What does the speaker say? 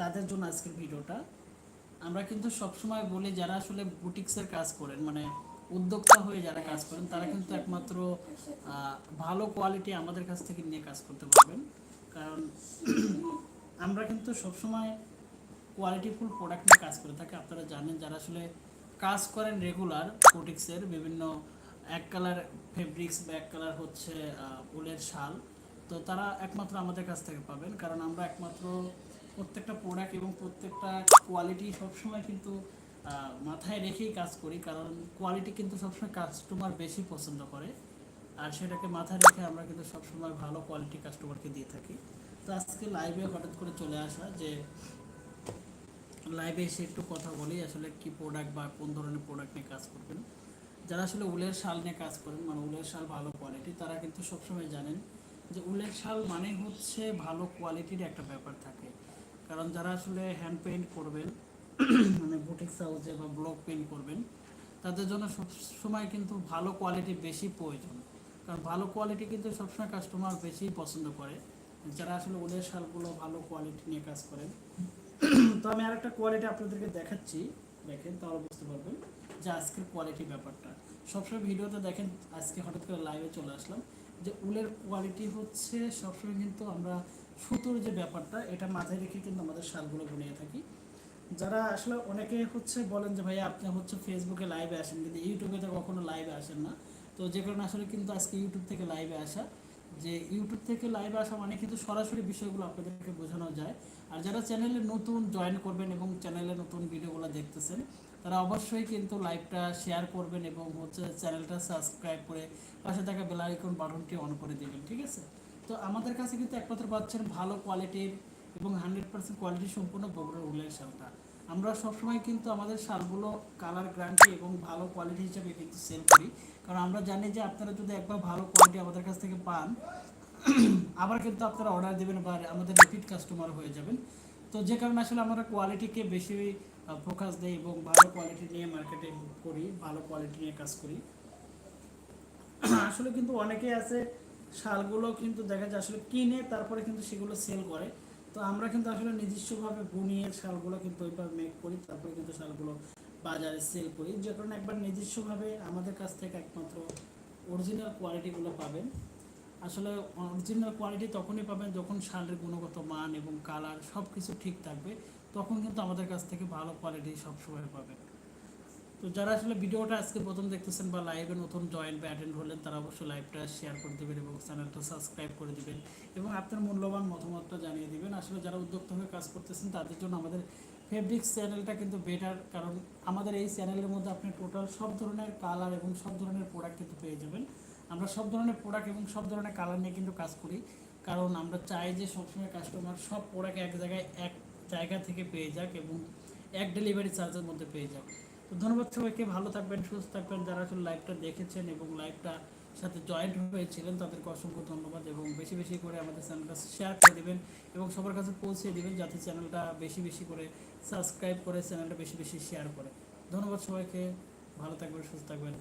তাদের জন্য আজকের ভিডিওটা। আমরা কিন্তু সবসময় বলি, যারা আসলে বুটিক্সের কাজ করেন মানে উদ্যোক্তা হয়ে যারা কাজ করেন, তারা কিন্তু একমাত্র ভালো কোয়ালিটি আমাদের কাছ থেকে নিয়ে কাজ করতে পারবেন। কারণ আমরা কিন্তু সবসময় কোয়ালিটিফুল প্রোডাক্ট নিয়ে কাজ করে থাকি। আপনারা জানেন, যারা আসলে কাজ করেন রেগুলার বুটিক্সের, বিভিন্ন এক কালার ফেব্রিক্স বা এক কালার হচ্ছে উলের শাল, তো তারা একমাত্র আমাদের কাছ থেকে পাবেন। কারণ আমরা একমাত্র প্রত্যেকটা প্রোডাক্ট এবং প্রত্যেকটা কোয়ালিটি সবসময় কিন্তু মাথায় রেখেই কাজ করি। কারণ কোয়ালিটি কিন্তু সবসময় কাস্টমার বেশি পছন্দ করে। আর সেটাকে মাথায় রেখে আমরা কিন্তু সবসময় ভালো কোয়ালিটি কাস্টমারকে দিয়ে থাকি। তো আজকে লাইভে হঠাৎ করে চলে আসা যে লাইভে এসে একটু কথা বলি, আসলে কি প্রোডাক্ট বা কোন ধরনের প্রোডাক্ট নিয়ে কাজ করবেন। যারা আসলে উলের শাল নিয়ে কাজ করেন মানে উলের শাল ভালো কোয়ালিটি তারা কিন্তু সবসময় জানেন যে উলের শাল মানে হচ্ছে ভালো কোয়ালিটির একটা ব্যাপার থাকে। কারণ যারা আসলে হ্যান্ড পেইন্ট করবেন মানে বুটিক্স হাউসে বা ব্লক পেইন্ট করবেন, তাদের জন্য সব সময় কিন্তু ভালো কোয়ালিটি বেশি প্রয়োজন। কারণ ভালো কোয়ালিটি কিন্তু সবসময় কাস্টমার বেশি পছন্দ করে। যারা আসলে উলের শালগুলো ভালো কোয়ালিটি নিয়ে কাজ করেন। তো আমি আরেকটা কোয়ালিটি আপনাদেরকে দেখাচ্ছি। দেখেন, তাহলে বুঝতে পারবেন যে আজকের কোয়ালিটি ব্যাপারটা। সবসময় ভিডিওতে দেখেন, আজকে হঠাৎ করে লাইভে চলে আসলাম। যে উলের কোয়ালিটি হচ্ছে, সবসময় কিন্তু আমরা সুতোর যে ব্যাপারটা, এটা মাথায় রেখে কিন্তু আমাদের শালগুলো বুনিয়ে থাকি। যারা আসলে অনেকে হচ্ছে বলেন যে ভাই আপনি হচ্ছে ফেসবুকে লাইভে আসেন। কিন্তু ইউটিউবে তো কখনো লাইভে আসেন না। তো যে কারণে আসলে কিন্তু আজকে ইউটিউব থেকে লাইভে আসা। যে ইউটিউব থেকে লাইভে আসা মানে কিন্তু সরাসরি বিষয়গুলো আপনাদেরকে বোঝানো যায়। আর যারা চ্যানেলে নতুন জয়েন করবেন এবং চ্যানেলে নতুন ভিডিওগুলো দেখতেছেন, তারা অবশ্যই কিন্তু লাইভটা শেয়ার করবেন এবং হচ্ছে চ্যানেলটা সাবস্ক্রাইব করে পাশে থাকা বেল আইকন বাটনটি অন করে দেবেন, ঠিক আছে? তো আমাদের কাছে কিন্তু একমাত্র পাচ্ছেন ভালো কোয়ালিটির এবং হান্ড্রেড পার্সেন্ট কোয়ালিটি সম্পূর্ণ বগুড়ার উলের আমরা সবসময় কিন্তু আমাদের শালগুলো কালার গ্রান্টি এবং ভালো কোয়ালিটি হিসেবে কিন্তু সেল করি। কারণ আমরা জানি যে আপনারা যদি একবার ভালো কোয়ালিটি আমাদের কাছ থেকে পান, আবার কিন্তু আপনারা অর্ডার দেবেন বা আমাদের রিপিট কাস্টমার হয়ে যাবেন। তো যে কারণে আসলে আমরা কোয়ালিটিকে বেশি ফোকাস দেই এবং ভালো কোয়ালিটি নিয়ে মার্কেটে করি, ভালো কোয়ালিটি নিয়ে কাজ করি। আসলে কিন্তু অনেকেই আছে শালগুলো কিন্তু দেখা যায় আসলে কিনে তারপরে কিন্তু সেগুলো সেল করে। তো আমরা কিন্তু আসলে নিজস্বভাবে বুনিয়ে শালগুলো কিন্তু ওইভাবে মেক করি, তারপরে কিন্তু শালগুলো বাজারে সেল করি। যে কারণে একবার নিজস্বভাবে আমাদের কাছ থেকে একমাত্র অরিজিনাল কোয়ালিটিগুলো পাবেন। আসলে অরিজিনাল কোয়ালিটি তখনই পাবেন যখন শালের গুণগত মান এবং কালার সব কিছু ঠিক থাকবে, তখন কিন্তু আমাদের কাছ থেকে ভালো কোয়ালিটি সবসময় পাবেন। তো যারা আসলে ভিডিওটা আজকে প্রথম দেখতেছেন বা লাইভে নতুন জয়েন বা অ্যাটেন্ড হলেন, তারা অবশ্যই লাইভটা শেয়ার করে দেবেন এবং চ্যানেলটা সাবস্ক্রাইব করে দিবেন এবং আপনার মূল্যবান মতামতটা জানিয়ে দিবেন। আসলে যারা উদ্যোক্তা হয়ে কাজ করতেছেন, তাদের জন্য আমাদের ফেব্রিক্স চ্যানেলটা কিন্তু বেটার কারণ আমাদের এই চ্যানেলের মধ্যে আপনি টোটাল সব ধরনের কালার এবং সব ধরনের প্রোডাক্ট কিন্তু পেয়ে যাবেন। আমরা সব ধরনের প্রোডাক্ট এবং সব ধরনের কালার নিয়ে কিন্তু কাজ করি, কারণ আমরা চাই যে সবসময় কাস্টমার সব প্রোডাক্ট এক জায়গায় এক জায়গা থেকে পেয়ে যাক এবং এক ডেলিভারি চার্জের মধ্যে পেয়ে যাক। ধন্যবাদ সবাইকে, ভালো থাকবেন, সুস্থ থাকবেন। যারা আসলে লাইভটা দেখেছেন এবং লাইভটা সাথে জয়েন্ট হয়েছিলেন, তাদেরকে অসংখ্য ধন্যবাদ এবং বেশি বেশি করে আমাদের চ্যানেলটা শেয়ার করে দেবেন এবং সবার কাছে পৌঁছে দেবেন যাতে চ্যানেলটা বেশি বেশি করে সাবস্ক্রাইব করে চ্যানেলটা বেশি বেশি শেয়ার করে। ধন্যবাদ সবাইকে, ভালো থাকবেন, সুস্থ থাকবেন